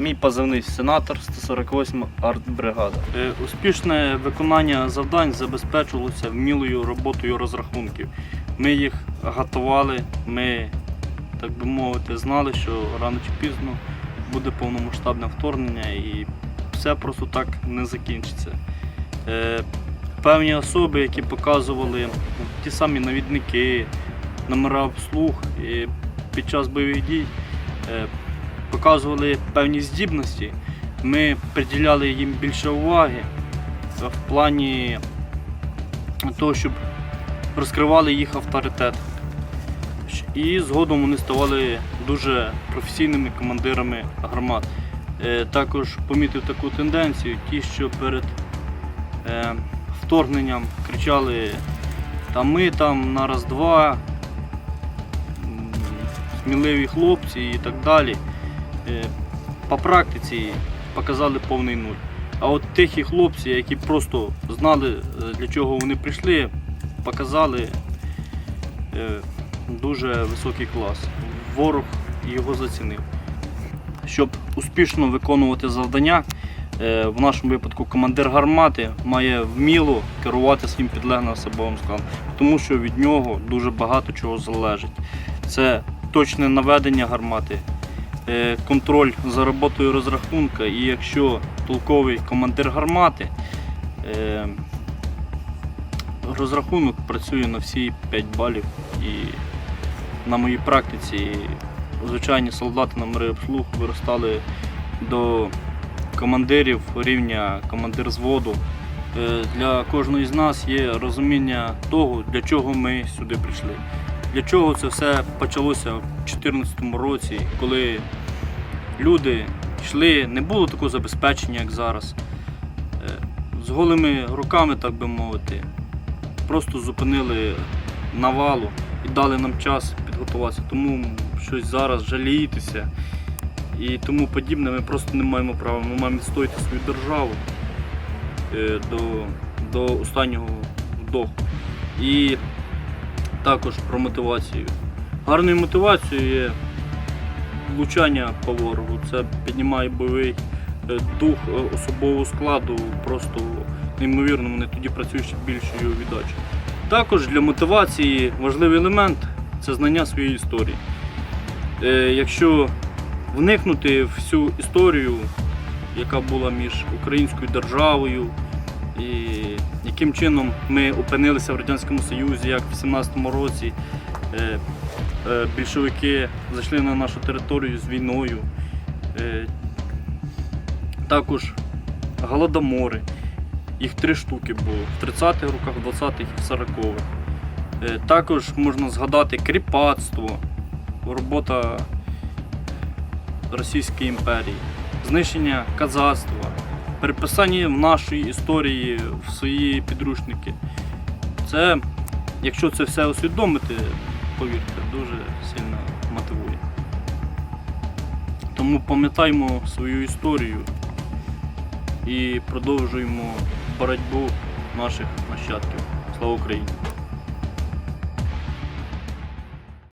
Мій позивний сенатор 148 артбригада. Е, Успішне виконання завдань забезпечувалося вмілою роботою розрахунків. Ми їх готували, ми, так би мовити, знали, що рано чи пізно буде повномасштабне вторгнення і все просто так не закінчиться. Е, Певні особи, які показували ті самі навідники, номера обслуг під час бойових дій е, показували певні здібності. Ми приділяли їм більше уваги в плані того, щоб розкривали їх авторитет. І згодом вони ставали дуже професійними командирами гармат. Е, Також помітив таку тенденцію, ті, що перед е, вторгненням кричали там ми там на раз-два, сміливі хлопці і так далі. Е, По практиці показали повний нуль. А от тихі хлопці, які просто знали, е, для чого вони прийшли, показали е, дуже високий клас. Ворог його зацінив. Щоб успішно виконувати завдання, в нашому випадку командир гармати має вміло керувати своїм підлеглим особовим складом, тому що від нього дуже багато чого залежить. Це точне наведення гармати, контроль за роботою розрахунка, і якщо толковий командир гармати, е, розрахунок працює на всі 5 балів. І на моїй практиці звичайні солдати номери обслуг виростали до командирів рівня командир зводу. Е, Для кожного з нас є розуміння того, для чого ми сюди прийшли. Для чого це все почалося 2014 році, коли люди йшли, не було такого забезпечення, як зараз. Е, З голими руками, так би мовити, просто зупинили навалу і дали нам час підготуватися. Тому щось зараз жалієтеся і тому подібне. Ми просто не маємо права. Ми маємо відстояти свою державу е, до, до останнього вдоху. І також про мотивацію. Гарною мотивацією є влучання по ворогу. Це піднімає бойовий е, дух е, особового складу. Просто неймовірно, вони тоді працюють ще більшою віддачею. Також для мотивації важливий елемент це знання своєї історії. Е, Якщо вникнути в всю історію, яка була між українською державою, і яким чином ми опинилися в Радянському Союзі, як в 17-му році більшовики зайшли на нашу територію з війною. Е, Також голодомори. Їх три штуки було в 30-х роках, 20-х і в 40-х. Е, Також можна згадати кріпацтво, робота Російської імперії, знищення казацтва, переписання в нашої історії в свої підручники. Це, якщо це все усвідомити, повірте, дуже сильно мотивує. Тому пам'ятаймо свою історію і продовжуємо боротьбу наших нащадків. Слава Україні!